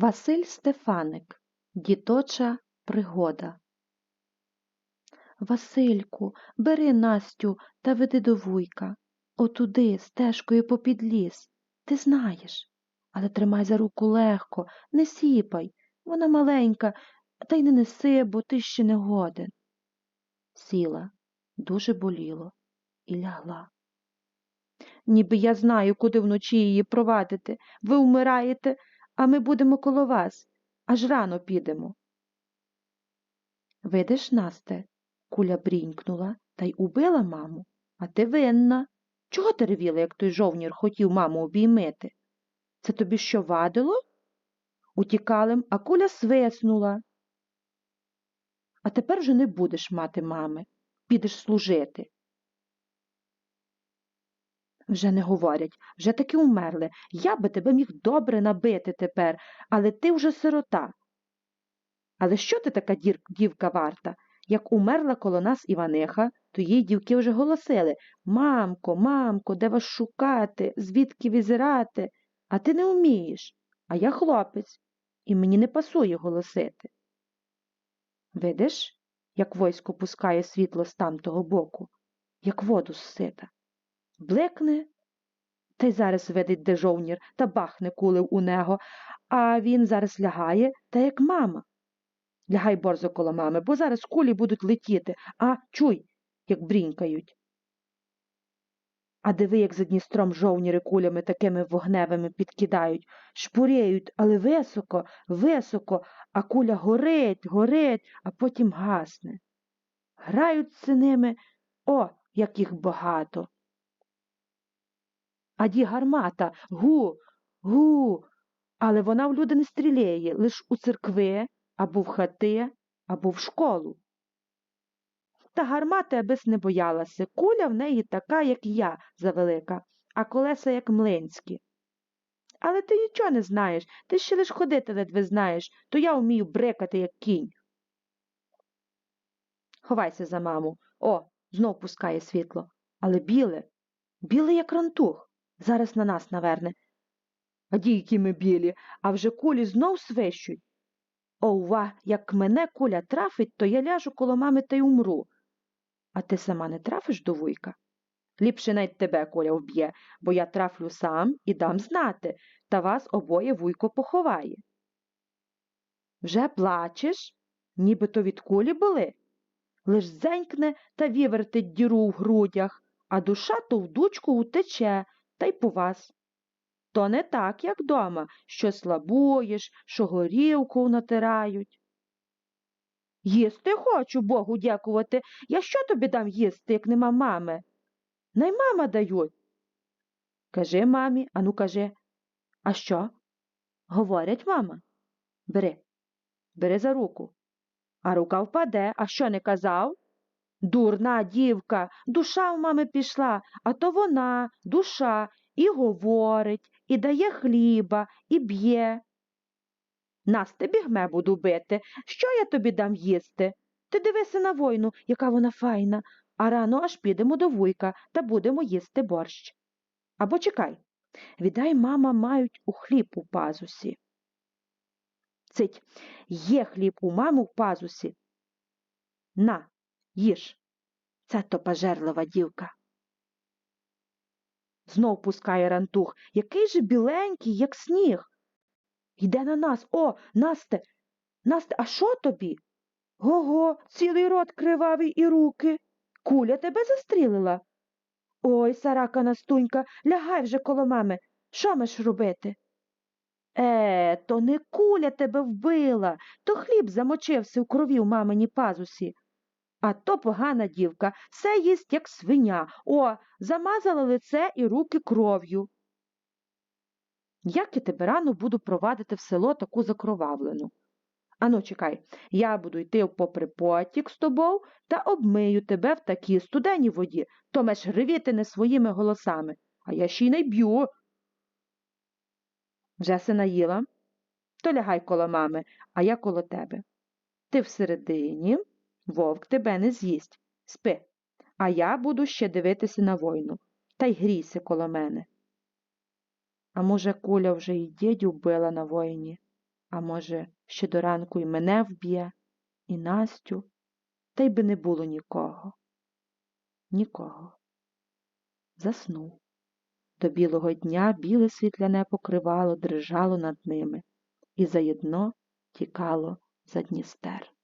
Василь Стефаник Діточа пригода Васильку, бери Настю та веди до вуйка. Отуди, стежкою попід ліс. Ти знаєш. Але тримай за руку легко, не сіпай. Вона маленька, та й не неси, бо ти ще не годен. Сіла, дуже боліло, і лягла. Ніби я знаю, куди вночі її провадити. Ви вмираєте, а ми будемо коло вас, аж рано підемо. Видиш, Насте, куля брінькнула та й убила маму, а ти винна. Чого ти ревіла, як той жовнір хотів маму обіймити? Це тобі що вадило? Утікалим, а куля свиснула. А тепер вже не будеш мати мами, підеш служити. Вже не говорять, вже таки умерли. Я би тебе міг добре набити тепер, але ти вже сирота. Але що ти така дівка варта? Як умерла коло нас Іваниха, то їй дівки вже голосили Мамко, мамко, де вас шукати, звідки візирати? А ти не вмієш, а я хлопець, і мені не пасує голосити. Видиш, як войсько пускає світло з тамтого боку, як воду з сита. Блекне, та й зараз видить де жовнір та бахне кулив у него, а він зараз лягає, та як мама. Лягай борзо коло мами, бо зараз кулі будуть летіти, а чуй, як брінькають. А диви, як за Дністром жовніри кулями такими вогневими підкидають, шпурєють, але високо, високо, а куля горить, горить, а потім гасне. Граються ними, о, як їх багато. А ді гармата, гу, гу, але вона в люди не стріляє, лиш у церкви, або в хати, або в школу. Та гармати абис не боялася. Куля в неї така, як я, завелика, а колеса, як млинські. Але ти нічого не знаєш, ти ще лиш ходити ледве знаєш, то я вмію брекати, як кінь. Ховайся за маму. О, знов пускає світло. Але біле, біле, як рантух. Зараз на нас наверне. А дійки ми білі, а вже кулі знов свищуть. Ова, як мене куля трафить, то я ляжу коло мами та й умру. А ти сама не трафиш до вуйка? Ліпше навіть тебе коля вб'є, бо я трафлю сам і дам знати, та вас обоє вуйко поховає. Вже плачеш, нібито від кулі були? Лиш зенькне та вівертить діру в грудях, а душа то в дучку утече, та й по вас. То не так, як дома, що слабуєш, що горілку натирають. Їсти хочу, Богу дякувати. Я що тобі дам їсти, як нема мами? Най мама дають. Кажи мамі, ану кажи. А що? Говорять мама. Бери, бери за руку. А рука впаде, а що не казав? Дурна дівка, душа в мами пішла, а то вона, душа, і говорить, і дає хліба, і б'є. Нас ти бігме буду бити. Що я тобі дам їсти? Ти дивися на войну, яка вона файна, а рано аж підемо до вуйка та будемо їсти борщ. Або чекай, віддай мама мають у хліб у пазусі. Цить, є хліб у маму в пазусі. На, їж. Це то пожерлива дівка. Знов пускає рантух. Який же біленький, як сніг. Йде на нас. О, Насте, Насте, а що тобі? Го-го, цілий рот кривавий і руки. Куля тебе застрілила. Ой, сарака Настунька, лягай вже коло мами. Що меш робити? Е, то не куля тебе вбила, то хліб замочився у крові в мамині пазусі. А то погана дівка, все їсть, як свиня. О, замазала лице і руки кров'ю. Як я тебе рано буду провадити в село таку закровавлену? Ану, чекай, я буду йти попри потік з тобою та обмию тебе в такій студеній воді, то меш ревіти не своїми голосами, а я ще й не б'ю. Вже се наїла? То лягай коло мами, а я коло тебе. Ти всередині, вовк тебе не з'їсть. Спи, а я буду ще дивитися на войну, та й грійся коло мене. А може, куля вже й дідю вбила на воїні? А може, ще до ранку й мене вб'є, і Настю, та й би не було нікого. Нікого. Заснув. До білого дня біле світляне покривало дрижало над ними і заєдно тікало за Дністер.